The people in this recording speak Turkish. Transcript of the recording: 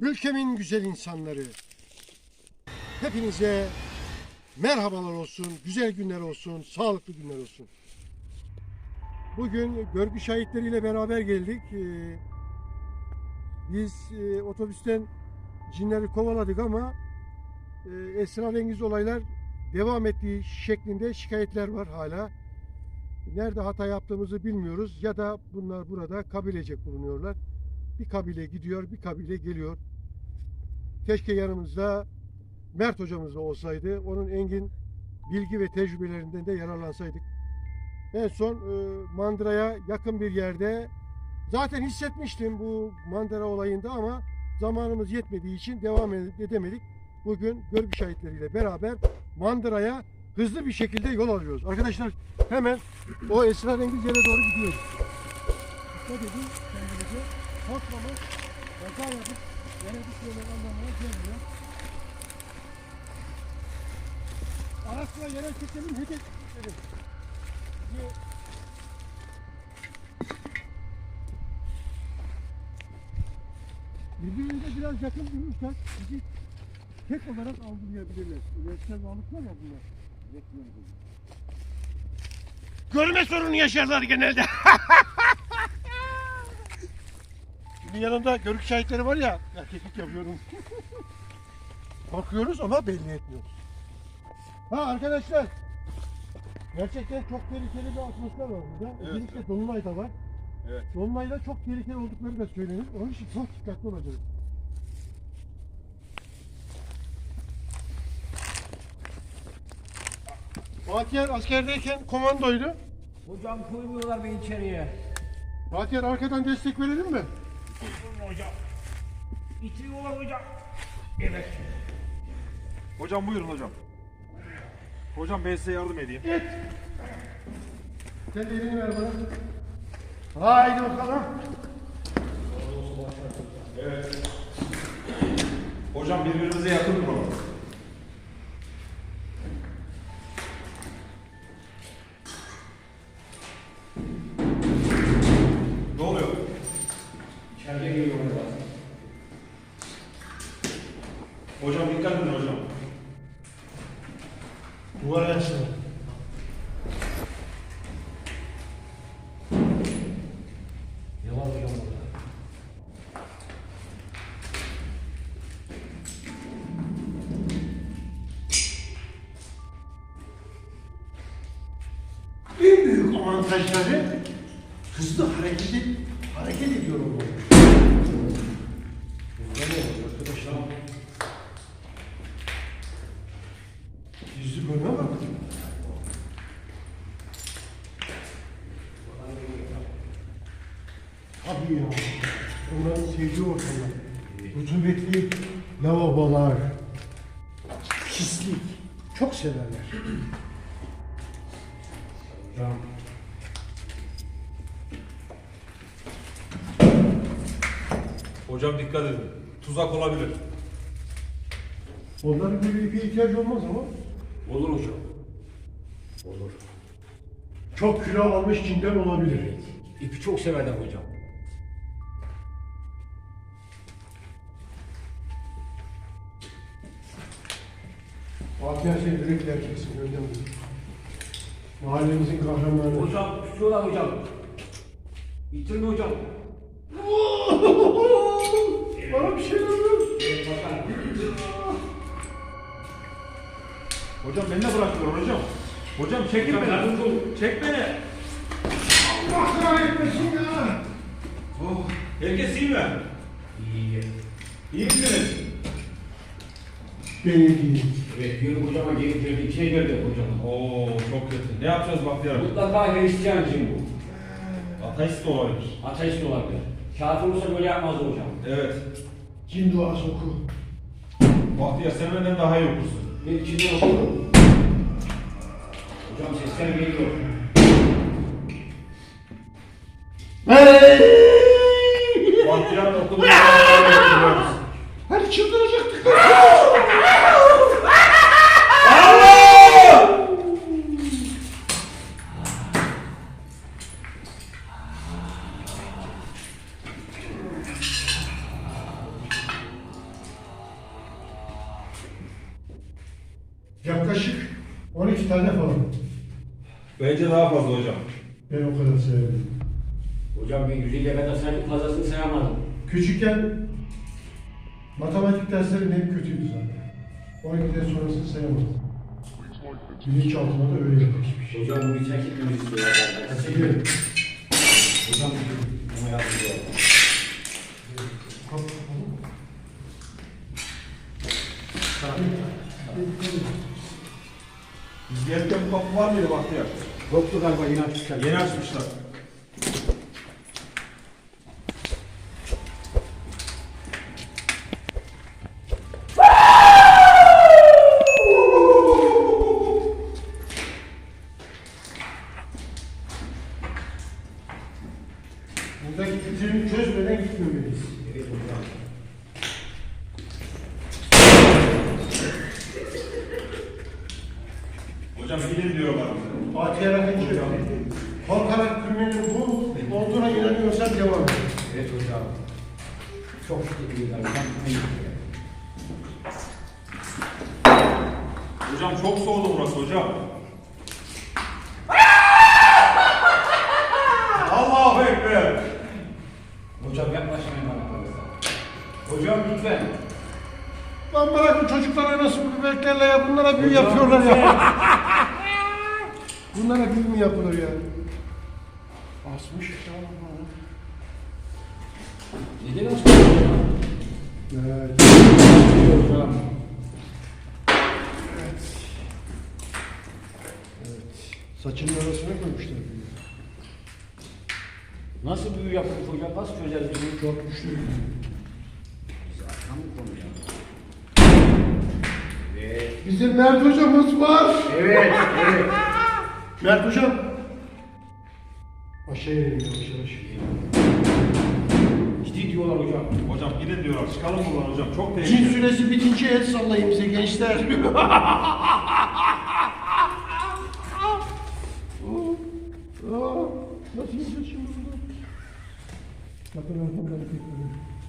Ülkemin güzel insanları. Hepinize merhabalar olsun, güzel günler olsun, sağlıklı günler olsun. Bugün görgü şahitleriyle beraber geldik. Ee, Biz e, otobüsten cinleri kovaladık ama e, esrarengiz olaylar devam ettiği şeklinde şikayetler var hala. Nerede hata yaptığımızı bilmiyoruz ya da bunlar burada kabilecek bulunuyorlar. Bir kabile gidiyor, bir kabile geliyor. Keşke yanımızda Mert hocamız da olsaydı. Onun engin bilgi ve tecrübelerinden de yararlansaydık. En son e, Mandıra'ya yakın bir yerde zaten hissetmiştim bu Mandıra olayında ama zamanımız yetmediği için devam edemedik. Bugün görgü şahitleriyle beraber Mandıra'ya hızlı bir şekilde yol alıyoruz. Arkadaşlar hemen o esrarengiz yere doğru gidiyoruz. Dikkat edin kendinize. Korkmamak, kaza yapıp yere düşmemek anlamına gelmiyor. Araçla yere çekelim, hedef Birbirine biraz yakın durursak bizi tek olarak algılayabilirler. Üretken varlıklar ya bunlar. Görme sorunu yaşarlar genelde. Şimdi yanımda görgü şahitleri var ya, erkeklik yapıyorum. Korkuyoruz ama belli etmiyoruz. Ha arkadaşlar, gerçekten çok tehlikeli bir atmosfer var burada. Evet, Özellikle Dolunay'da var. Evet. Dolunay'da çok tehlikeli oldukları da söylenir. Onun için çok dikkatli olacağız. Bahtiyar askerdeyken komandoydu. Hocam koymuyorlar beni içeriye. Bahtiyar arkadan destek verelim mi? Hocam. İtiriyorlar hocam. Evet. Hocam buyurun hocam. Hocam ben size yardım edeyim. Git. Sen de elini ver bana. Haydi bakalım. Hocam birbirimize yakın duralım. Duvar hocam burada? En büyük avantajları hızlı hareket, et, hareket ediyor olmak. Burada ne var arkadaşlar? Yüzü bölme bak. Tabii ya. Onların sevdiği ortamlar. Rutubetli lavabolar. Pislik. Çok severler. Hocam. Hocam dikkat edin. Tuzak olabilir. Onların böyle bir ihtiyaç olmaz ama. Olur hocam. Olur. Çok kilo almış cinden olabilir. İpi çok severler hocam. Fatih direkt erkeksin öyle mi? Mahallemizin kahramanı. Hocam tutuyorlar hocam. İtirme hocam. Hocam beni de bıraktılar hocam. Hocam çekin beni. Çek beni. Allah kahretmesin ya. Oh. Herkes iyi mi? İyi. İyi misiniz? Değil. Evet yürü hocama geri girdi. İçine girdi hocam. Oo çok kötü. Ne yapacağız Bahtiyar? Mutlaka Hristiyan için bu. Ateist de olabilir. Ateist olabilir. Kafir olsa böyle yapmaz hocam. Evet. Cin duası oku. Bahtiyar sen benden daha iyi okursun. Ben içinden okuyorum. Hocam sesler geliyor. Bahtiyar okulda biliyor Yaklaşık 12 tane falan. Bence daha fazla hocam. Ben o kadar severim. Hocam ben 150'ye kadar saydım fazlasını sayamadım. Küçükken matematik derslerim hep kötüydü zaten. 12'den sonrasını sayamadım. Bilinçaltıma da öyle yapışmış. Hocam bu bir çekip ya. Biliyorum. Hocam ama yardımcı bu kapı var mıydı Bahtiyar? Yoktu galiba yine açmışlar. Yeni açmışlar. Buradaki filtremi çözmeden gitmemeliyiz. Evet hocam. Hocam bilin diyorlar bize. Fatih'e bakınca korkarak gülmenin bu olduğuna inanıyorsan devam et. Evet hocam. Çok şükür iyi hocam. Hocam çok soğudu burası hocam. Allahu Ekber. Hocam yaklaşmayın bana. Hocam lütfen. Lan bırak bu çocuklar oynasın bu bebeklerle ya. Bunlara büyü yapıyorlar ya. Bunlara büyü mü yapılır ya? Asmış. Neden açmadın hocam? Evet. Hocam. Saçının arasına koymuşlar büyüyü. Nasıl büyü yapmış hocam? Nasıl çözeriz? Çok güçlü. Zaten bu konu ya. Bizim Mert hocamız var. Evet, evet. Mert hocam. Aşağı inelim yavaş yavaş. Ciddi diyorlar hocam. Hocam gidin diyorlar. Çıkalım buradan hocam. Çok Cin tehlikeli. süresi bitince el sallayın bize gençler. Nasıl yiyeceğiz şimdi bunu? Bakın arkamdan tekrar.